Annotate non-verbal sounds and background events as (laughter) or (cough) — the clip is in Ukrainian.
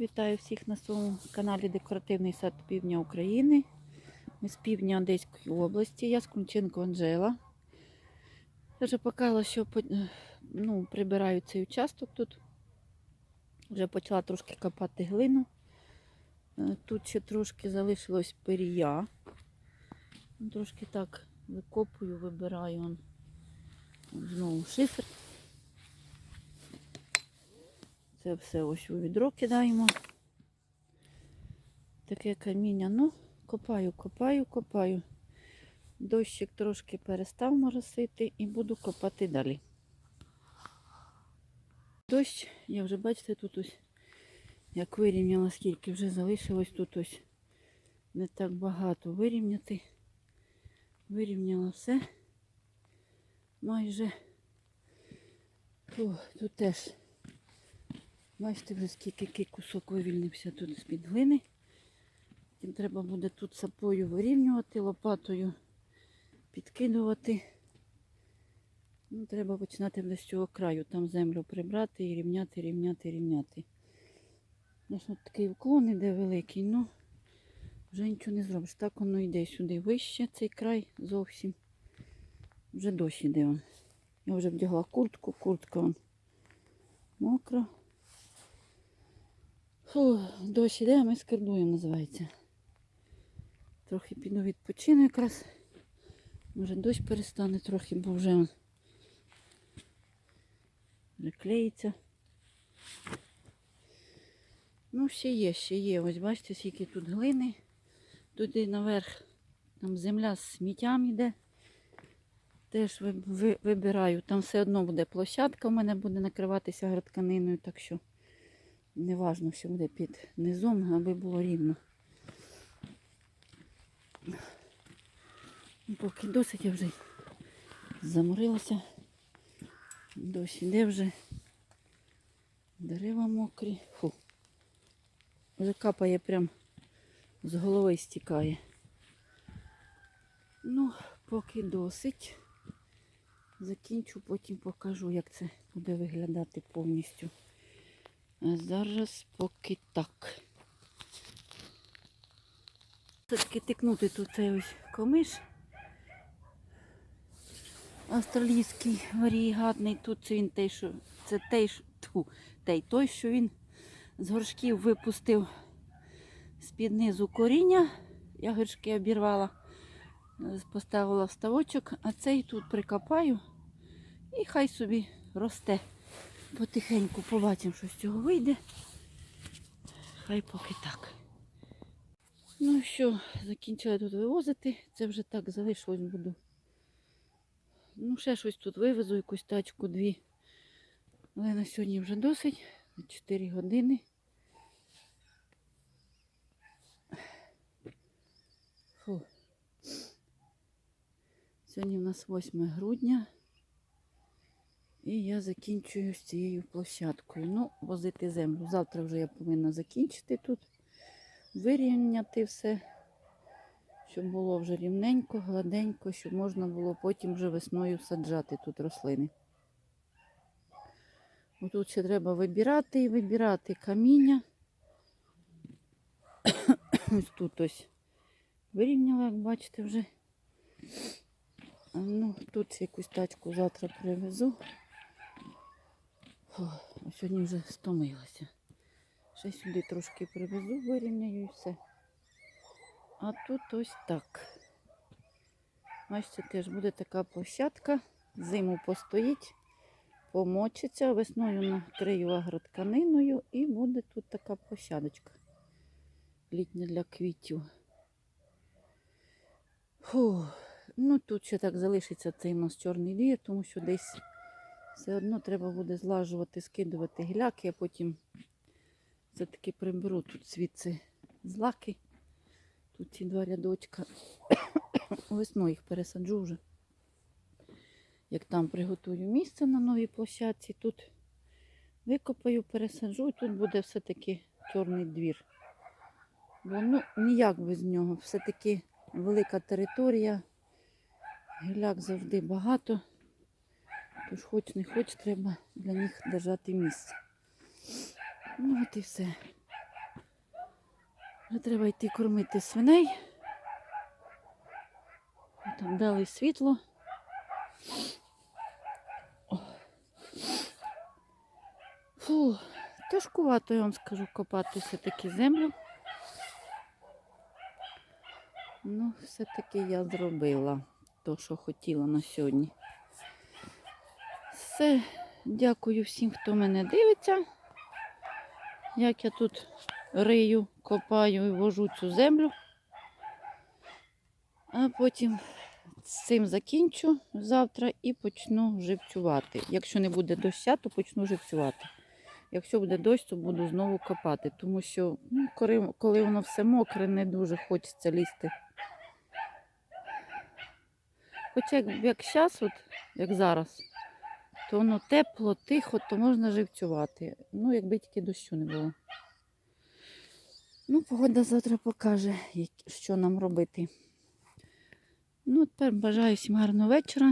Вітаю всіх на своєму каналі Декоративний сад Півдня України. Ми з півдня Одеської області. Я з Кунченко Анжела. Я вже показала, що ну, прибираю цей участок тут. Вже почала трошки копати глину. Е, Тут ще трошки залишилось перія. Ну, Трошки так викопую, вибираю знову шифер. Це все ось у відро кидаємо. Таке каміння. Ну, копаю, копаю, копаю. Дощик трошки перестав моросити і буду копати далі. Дощ, я вже бачите, тут ось як вирівняла, скільки вже залишилось тут ось не так багато вирівняти. Вирівняла все. Майже. Фу, тут теж Бачите, вже скільки який кусок вивільнився тут з-під глини. Потім треба буде тут сапою вирівнювати, лопатою підкидувати. Ну, треба починати з цього краю, там землю прибрати і рівняти, рівняти, рівняти. Звісно, такий уклон іде великий, ну вже нічого не зробиш. Так воно йде сюди вище, цей край зовсім. Вже дощ іде. Я вже вдягла куртку, куртка он мокра. Дощ іде, а ми скарбуємо, називається. Трохи піду відпочину якраз. Може дощ перестане трохи, бо вже вже клеїться. Ну, ще є, ще є. Ось бачите, скільки тут глини. Туди наверх там земля з сміттям йде. Теж ви- ви- вибираю. Там все одно буде площадка, у мене буде накриватися гротканиною, так що не важно, що буде під низом, аби було рівно. Ну, Поки досить я вже заморилася. Дощ іде вже. Дерева мокрі. Фу. Вже капає прям з голови стікає. Ну, поки досить. Закінчу, потім покажу, як це буде виглядати повністю. А зараз поки так. Все-таки тикнути тут цей ось комиш. Австралійський варігатний. Тут він той, що це той, що- той, той, що він з горшків випустив з-під низу коріння. Я горшки обірвала, поставила в ставочок, а цей тут прикопаю і хай собі росте. Потихеньку побачимо, що з цього вийде. Хай поки так. Ну що, закінчила тут вивозити. Це вже так залишилось буду. Ну, ще щось тут вивезу, якусь тачку дві. Але на сьогодні вже досить. На 4 години. Фу. Сьогодні в нас 8 грудня. І я закінчую з цією площадкою. Ну, возити землю. Завтра вже я повинна закінчити тут, вирівняти все, щоб було вже рівненько, гладенько, щоб можна було потім вже весною саджати тут рослини. Тут ще треба вибирати і вибирати каміння. (coughs) Ось тут ось вирівняла, як бачите, вже. Ну, тут якусь тачку завтра привезу. Фу, сьогодні вже стомилася. Ще сюди трошки привезу, вирівняю і все. А тут ось так. Бачите, теж буде така площадка. Зиму постоїть, помочиться, весною накрию агротканиною і буде тут така площадочка. Літня для квітів. Фу. Ну тут ще так залишиться цей у нас чорний двір, тому що десь все одно треба буде злажувати, скидувати гіляки, а потім все-таки приберу тут звідси злаки. Тут ці два рядочка. (coughs) Весною їх пересаджу вже. Як там приготую місце на новій площадці, тут викопаю, пересаджу, і тут буде все-таки чорний двір. Бо ну, ніяк без нього. Все-таки велика територія. Гіляк завжди багато. Тож хоч не хоч, треба для них держати місце. Ну от і все. Вже треба йти кормити свиней. Там дали світло. Фу, тяжкувато, я вам скажу, копати все-таки землю. Ну, все-таки я зробила то, що хотіла на сьогодні. Все, дякую всім, хто мене дивиться. Як я тут рию, копаю і вожу цю землю. А потім з цим закінчу завтра і почну живцювати. Якщо не буде доща, то почну живцювати. Якщо буде дощ, то буду знову копати, тому що ну, коли, коли воно все мокре, не дуже хочеться лізти. Хоча як, зараз, як зараз, то воно тепло, тихо, то можна живцювати. Ну, якби тільки дощу не було. Ну, погода завтра покаже, що нам робити. Ну, тепер бажаю всім гарного вечора.